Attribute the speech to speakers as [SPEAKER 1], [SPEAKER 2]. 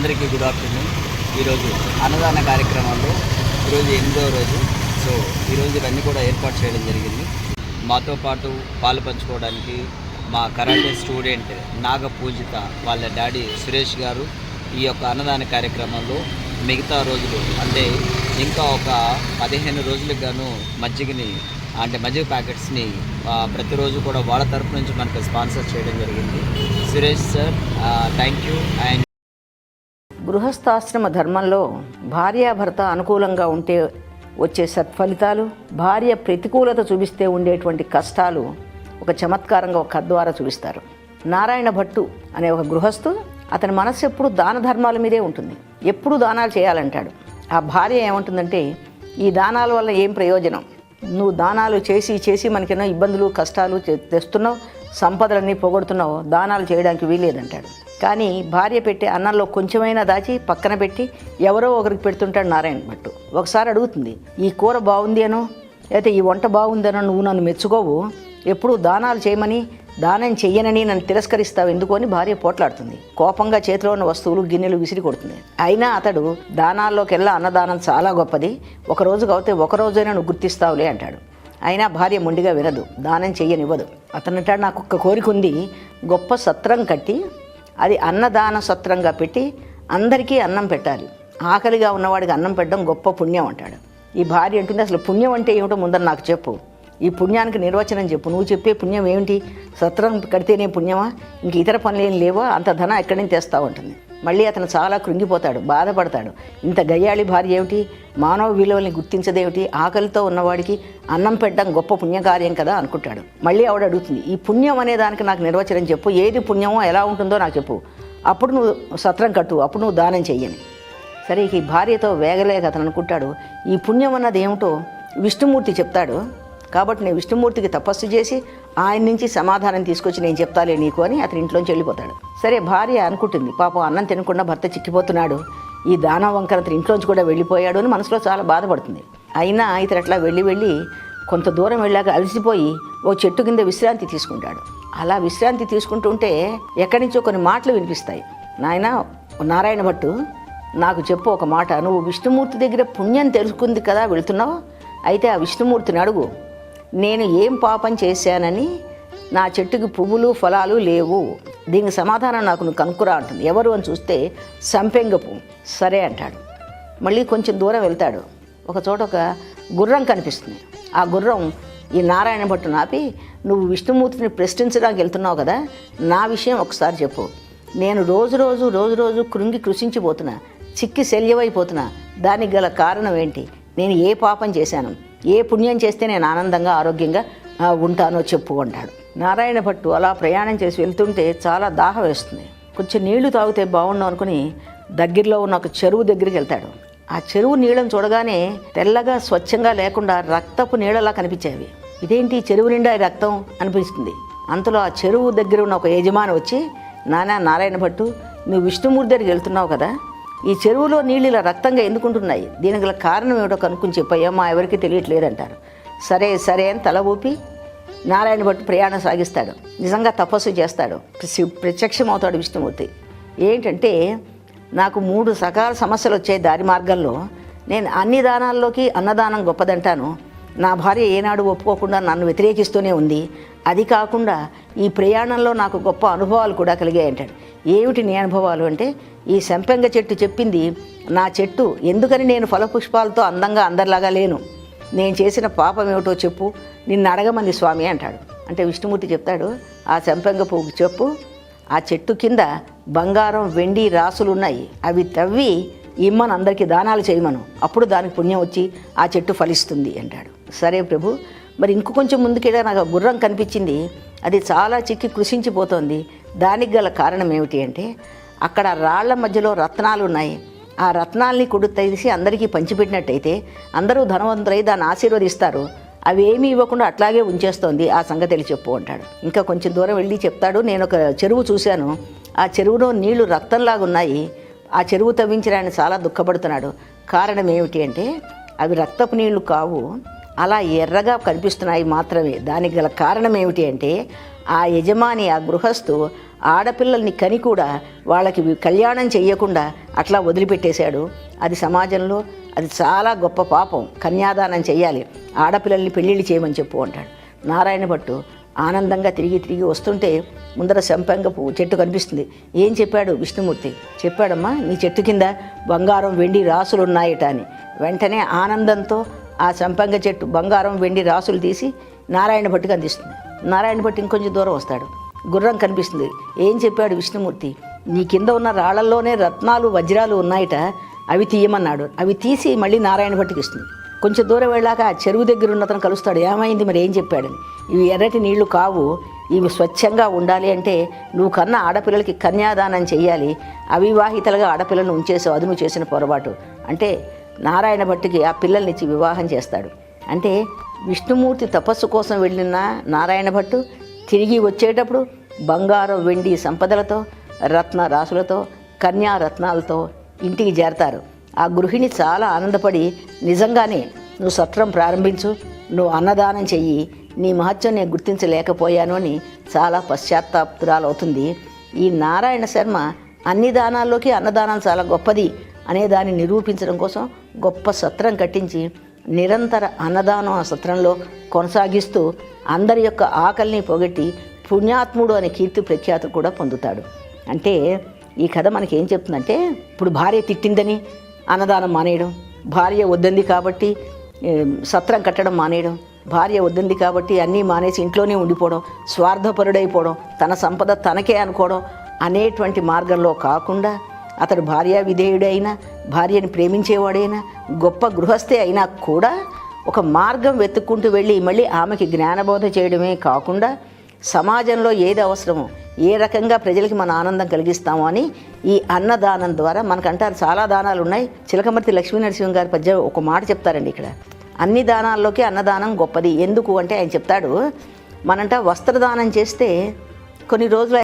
[SPEAKER 1] అందరికీ good afternoon ఈరోజు అన్నదాన కార్యక్రమంలో ఈరోజు ఎనిమిదవ రోజు. సో ఈరోజు ఇవన్నీ కూడా ఏర్పాటు చేయడం జరిగింది. మాతో పాటు పాలు పంచుకోవడానికి మా కరాటే స్టూడెంట్ నాగ పూజిత వాళ్ళ డాడీ సురేష్ గారు ఈ యొక్క అన్నదాన కార్యక్రమంలో మిగతా రోజులు అంటే ఇంకా ఒక పదిహేను రోజులకు గాను మజ్జిగని అంటే మజ్జిగ ప్యాకెట్స్ని ప్రతిరోజు కూడా వాళ్ళ తరపు నుంచి మనకు స్పాన్సర్ చేయడం జరిగింది. Suresh sir thank you and
[SPEAKER 2] గృహస్థాశ్రమ ధర్మంలో భార్యాభర్త అనుకూలంగా ఉంటే వచ్చే సత్ఫలితాలు భార్య ప్రతికూలత చూపిస్తే ఉండేటువంటి కష్టాలు ఒక చమత్కారంగా ఒక కథ ద్వారా చూపిస్తారు. నారాయణ భట్టు అనే ఒక గృహస్థు అతని మనస్సు ఎప్పుడు దాన ధర్మాల మీదే ఉంటుంది. ఎప్పుడు దానాలు చేయాలంటాడు. ఆ భార్య ఏమంటుందంటే ఈ దానాల వల్ల ఏం ప్రయోజనం? నువ్వు దానాలు చేసి చేసి మనకెన్నో ఇబ్బందులు కష్టాలు తెస్తున్నావు? సంపదలన్నీ పొగొడుతున్నావు దానాలు చేయడానికి వీలేదంటాడు కానీ భార్య పెట్టే అన్నంలో కొంచెమైనా దాచి పక్కన పెట్టి ఎవరో ఒకరికి పెడుతుంటాడు నారాయణ భట్టు. ఒకసారి అడుగుతుంది ఈ కూర బాగుంది అనో? అయితే ఈ వంట బాగుందనో నువ్వు నన్ను మెచ్చుకోవు? ఎప్పుడు దానాలు చేయమని దానం చెయ్యనని నన్ను తిరస్కరిస్తావు ఎందుకు? అని భార్య పోట్లాడుతుంది. కోపంగా చేతిలో ఉన్న వస్తువులు గిన్నెలు విసిరి కొడుతుంది. అయినా అతడు దానాల్లోకెల్లా అన్నదానం చాలా గొప్పది. ఒక రోజు కాకపోతే ఒక రోజైనా నువ్వు గుర్తిస్తావులే అంటాడు. అయినా భార్య మొండిగా వినదు దానం చెయ్యనివ్వదు. అతను నాకు ఒక్క కోరిక ఉంది గొప్ప సత్రం కట్టి అది అన్నదాన సత్రంగా పెట్టి అందరికీ అన్నం పెట్టాలి. ఆకలిగా ఉన్నవాడికి అన్నం పెట్టడం గొప్ప పుణ్యం అంటాడు. ఈ భార్య అంటుంది అసలు పుణ్యం అంటే ఏమిటో ముందర నాకు చెప్పు. ఈ పుణ్యానికి నిర్వచనం చెప్పు. నువ్వు చెప్పే పుణ్యం ఏమిటి? సత్రం కడితేనే పుణ్యమా? ఇంక ఇతర పనులు ఏం లేవా? అంత ధనం ఎక్కడి నుంచి తెస్తావు? ఉంటుంది మళ్ళీ అతను చాలా కృంగిపోతాడు బాధపడతాడు. ఇంత గయ్యాళి భార్య ఏమిటి? మానవ విలువల్ని గుర్తించదేమిటి? ఆకలితో ఉన్నవాడికి అన్నం పెట్టడం గొప్ప పుణ్యకార్యం కదా అనుకుంటాడు. మళ్ళీ ఆవిడ అడుగుతుంది ఈ పుణ్యం అనే దానికి నాకు నిర్వచనం చెప్పు. ఏది పుణ్యమో ఎలా ఉంటుందో నాకు చెప్పు. అప్పుడు నువ్వు సత్రం కట్టు అప్పుడు నువ్వు దానం చెయ్యని. సరే ఈ భార్యతో వేగలేక అతను అనుకుంటాడు ఈ పుణ్యం అన్నది ఏమిటో విష్ణుమూర్తి చెప్తాడు. కాబట్టి నేను విష్ణుమూర్తికి తపస్సు చేసి ఆయన నుంచి సమాధానం తీసుకొచ్చి నేను చెప్తాలే నీకు అని అతని ఇంట్లోంచి వెళ్ళిపోతాడు. సరే భార్య అనుకుంటుంది పాపం అన్నం తినకుండా భర్త చిక్కిపోతున్నాడు. ఈ దానం వంకర అతని ఇంట్లోంచి కూడా వెళ్ళిపోయాడు అని మనసులో చాలా బాధపడుతుంది. అయినా ఇతను అట్లా వెళ్ళి వెళ్ళి కొంత దూరం వెళ్ళాక అలసిపోయి ఓ చెట్టు కింద విశ్రాంతి తీసుకుంటాడు. అలా విశ్రాంతి తీసుకుంటుంటే ఎక్కడి నుంచో కొన్ని మాటలు వినిపిస్తాయి. నాయన నారాయణ భట్టు నాకు చెప్పు ఒక మాట. నువ్వు విష్ణుమూర్తి దగ్గర పుణ్యం తెలుసుకుంది కదా వెళుతున్నావు? అయితే ఆ విష్ణుమూర్తిని అడుగు. నేను ఏం పాపం చేశానని నా చెట్టుకి పువ్వులు ఫలాలు లేవు. దీనికి సమాధానం నాకు నువ్వు కనుక్కురా అంటుంది. ఎవరు అని చూస్తే సంపెంగ పువ్వు. సరే అంటాడు. మళ్ళీ కొంచెం దూరం వెళ్తాడు. ఒక చోట ఒక గుర్రం కనిపిస్తుంది. ఆ గుర్రం ఈ నారాయణ భట్టు నాపి నువ్వు విష్ణుమూర్తిని ప్రశ్నించడానికి వెళ్తున్నావు కదా నా విషయం ఒకసారి చెప్పు. నేను రోజు రోజు రోజు రోజు కృంగి కృషించిపోతున్నా చిక్కి శల్యమైపోతున్నా. దానికి గల కారణం ఏంటి? నేను ఏ పాపం చేశాను? ఏ పుణ్యం చేస్తే నేను ఆనందంగా ఆరోగ్యంగా ఉంటానో చెప్పుకుంటాడు నారాయణ భట్టు అలా ప్రయాణం చేసి వెళ్తుంటే చాలా దాహం వేస్తుంది. కొంచెం నీళ్ళు తాగితే బాగుండు అనుకుని దగ్గరలో ఉన్న ఒక చెరువు దగ్గరికి వెళ్తాడు. ఆ చెరువు నీళ్ళని చూడగానే తెల్లగా స్వచ్ఛంగా లేకుండా రక్తపు నీళ్ళలా కనిపించేవి. ఇదేంటి చెరువు నిండా ఈ రక్తం అనిపిస్తుంది? అంతలో ఆ చెరువు దగ్గర ఉన్న ఒక యజమాని వచ్చి నానా నారాయణ భట్టు నువ్వు విష్ణుమూర్తి దగ్గరికి వెళ్తున్నావు కదా ఈ చెరువులో నీళ్ళు ఇలా రక్తంగా ఎందుకుంటున్నాయి? దీనికి గల కారణం ఏమిటో కనుక్కుని చెప్పయ్యా మా ఎవరికి తెలియట్లేదంటారు. సరే సరే అని తల ఊపి నారాయణ భట్టు ప్రయాణం సాగిస్తాడు. నిజంగా తపస్సు చేస్తాడు. ప్రత్యక్షం అవుతాడు విష్ణుమూర్తి. ఏంటంటే నాకు మూడు సకాల సమస్యలు వచ్చాయి దారి మార్గంలో. నేను అన్ని దానాల్లోకి అన్నదానం గొప్పదంటాను. నా భార్య ఏనాడు ఒప్పుకోకుండా నన్ను వ్యతిరేకిస్తూనే ఉంది. అది కాకుండా ఈ ప్రయాణంలో నాకు గొప్ప అనుభవాలు కూడా కలిగాయి అంటాడు ఏమిటి నీ అనుభవాలు అంటే ఈ సంపెంగ చెట్టు చెప్పింది నా చెట్టు ఎందుకని నేను ఫలపుష్పాలతో అందంగా అందరిలాగా లేను. నేను చేసిన పాపం ఏమిటో చెప్పు నిన్ను అడగమంది స్వామి అంటాడు. అంటే విష్ణుమూర్తి చెప్తాడు ఆ సంపెంగ పువ్వు చెప్పు ఆ చెట్టు కింద బంగారం వెండి రాసులు ఉన్నాయి. అవి తవ్వి ఇమ్మను అందరికీ దానాలు చేయమను. అప్పుడు దానికి పుణ్యం వచ్చి ఆ చెట్టు ఫలిస్తుంది అంటాడు. సరే ప్రభు మరి ఇంకో కొంచెం ముందుకెళ్ళా నాకు ఆ గుర్రం కనిపించింది. అది చాలా చిక్కి కృషించిపోతోంది. దానికి గల కారణం ఏమిటి అంటే అక్కడ రాళ్ళ మధ్యలో రత్నాలు ఉన్నాయి. ఆ రత్నాల్ని కుడు తీసి అందరికీ పంచిపెట్టినట్టయితే అందరూ ధనవంతులై దాన్ని ఆశీర్వదిస్తారు. అవి ఏమీ ఇవ్వకుండా అట్లాగే ఉంచేస్తోంది. ఆ సంగతి చెప్పు అంటాడు. ఇంకా కొంచెం దూరం వెళ్ళి చెప్తాడు. నేను ఒక చెరువు చూశాను. ఆ చెరువులో నీళ్ళు రక్తంలాగా ఉన్నాయి. ఆ చెరువు తవ్వించిన ఆయన చాలా దుఃఖపడుతున్నాడు. కారణం ఏమిటి అంటే అవి రక్తపు నీళ్ళు కావు. అలా ఎర్రగా కనిపిస్తున్నాయి మాత్రమే. దానికి గల కారణం ఏమిటి అంటే ఆ యజమాని ఆ గృహస్థు ఆడపిల్లల్ని కని కూడా వాళ్ళకి కళ్యాణం చేయకుండా అట్లా వదిలిపెట్టేశాడు. అది సమాజంలో అది చాలా గొప్ప పాపం. కన్యాదానం చేయాలి ఆడపిల్లల్ని పెళ్ళిళ్ళు చేయమని చెప్పు అంటాడు. నారాయణ భట్టు ఆనందంగా తిరిగి తిరిగి వస్తుంటే ముందర సంపంగ పువ్వు చెట్టు కనిపిస్తుంది. ఏం చెప్పాడు విష్ణుమూర్తి? చెప్పాడమ్మా నీ చెట్టు కింద బంగారం వెండి రాసులు ఉన్నాయట అని. వెంటనే ఆనందంతో ఆ సంపంగ చెట్టు బంగారం వెండి రాసులు తీసి నారాయణ భట్టుకి అందిస్తుంది. నారాయణ భట్టు ఇంకొంచెం దూరం వస్తాడు. గుర్రం కనిపిస్తుంది. ఏం చెప్పాడు విష్ణుమూర్తి? నీ కింద ఉన్న రాళ్ళల్లోనే రత్నాలు వజ్రాలు ఉన్నాయట అవి తీయమన్నాడు. అవి తీసి మళ్ళీ నారాయణ భట్టుకి ఇస్తుంది. కొంచెం దూరం వెళ్ళాక ఆ చెరువు దగ్గర ఉన్న అతను కలుస్తాడు. ఏమైంది మరి? ఏం చెప్పాడని. ఇవి ఎర్రటి నీళ్ళు కావు. ఇవి స్వచ్ఛంగా ఉండాలి అంటే నువ్వు కన్న ఆడపిల్లలకి కన్యాదానం చేయాలి అవివాహితలుగా ఆడపిల్లలను ఉంచేసావు. అది నువ్వు చేసిన పొరపాటు. అంటే నారాయణ భట్టుకి ఆ పిల్లల్ని ఇచ్చి వివాహం చేస్తాడు. అంటే విష్ణుమూర్తి తపస్సు కోసం వెళ్ళిన నారాయణ భట్టు తిరిగి వచ్చేటప్పుడు బంగారం వెండి సంపదలతో రత్న రాసులతో కన్యా రత్నాలతో ఇంటికి చేరతారు. ఆ గృహిణి చాలా ఆనందపడి నిజంగానే నువ్వు సత్రం ప్రారంభించు నువ్వు అన్నదానం చెయ్యి నీ మహత్యం నేను గుర్తించలేకపోయాను అని చాలా పశ్చాత్తాపురాలవుతుంది. ఈ నారాయణ శర్మ అన్ని దానాల్లోకి అన్నదానం చాలా గొప్పది. అనే దాన్ని నిరూపించడం కోసం గొప్ప సత్రం కట్టించి నిరంతర అన్నదానం ఆ సత్రంలో కొనసాగిస్తూ అందరి యొక్క ఆకలిని పొగట్టి పుణ్యాత్ముడు అనే కీర్తి ప్రఖ్యాతి కూడా పొందుతాడు. అంటే ఈ కథ మనకి ఏం చెప్తుందంటే ఇప్పుడు భార్య తిట్టిందని అన్నదానం మానేయడం భార్య వద్దంది కాబట్టి సత్రం కట్టడం మానేయడం భార్య వద్దంది కాబట్టి అన్నీ మానేసి ఇంట్లోనే ఉండిపోవడం స్వార్థపరుడైపోవడం తన సంపద తనకే అనుకోవడం అనేటువంటి మార్గంలో కాకుండా అతడు భార్యా విధేయుడైనా భార్యని ప్రేమించేవాడైనా గొప్ప గృహస్థే అయినా కూడా ఒక మార్గం వెతుక్కుంటూ వెళ్ళి మళ్ళీ ఆమెకి జ్ఞానబోధ చేయడమే కాకుండా సమాజంలో ఏది అవసరమో ఏ రకంగా ప్రజలకి మన ఆనందం కలిగిస్తాము అని ఈ అన్నదానం ద్వారా మనకంటారు. చాలా దానాలు ఉన్నాయి. చిలకమర్తి లక్ష్మీ నరసింహం గారి పద్యం ఒక మాట చెప్తారండి ఇక్కడ. అన్ని దానాల్లోకి అన్నదానం గొప్పది. ఎందుకు అంటే ఆయన చెప్తాడు మనంట వస్త్రదానం చేస్తే కొన్ని రోజులు